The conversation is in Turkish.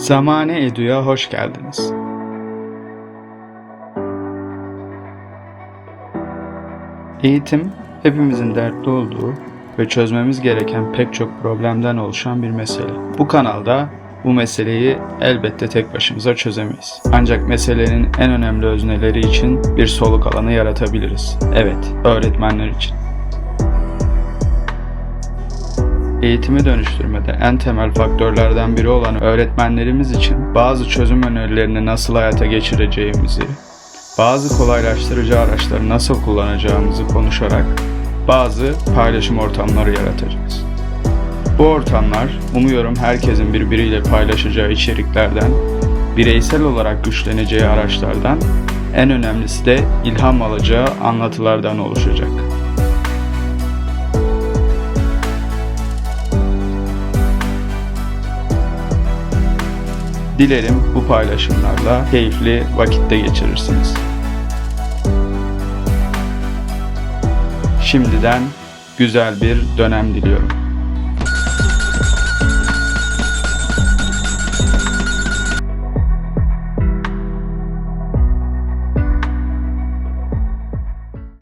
Zamane Edu'ya hoş geldiniz. Eğitim, hepimizin dertli olduğu ve çözmemiz gereken pek çok problemden oluşan bir mesele. Bu kanalda bu meseleyi elbette tek başımıza çözemeyiz. Ancak meselenin en önemli özneleri için bir soluk alanı yaratabiliriz. Evet, öğretmenler için. Eğitimi dönüştürmede en temel faktörlerden biri olan öğretmenlerimiz için bazı çözüm önerilerini nasıl hayata geçireceğimizi, bazı kolaylaştırıcı araçları nasıl kullanacağımızı konuşarak bazı paylaşım ortamları yaratacağız. Bu ortamlar umuyorum herkesin birbiriyle paylaşacağı içeriklerden, bireysel olarak güçleneceği araçlardan, en önemlisi de ilham alacağı anlatılardan oluşacak. Dilerim bu paylaşımlarla keyifli vakitte geçirirsiniz. Şimdiden güzel bir dönem diliyorum.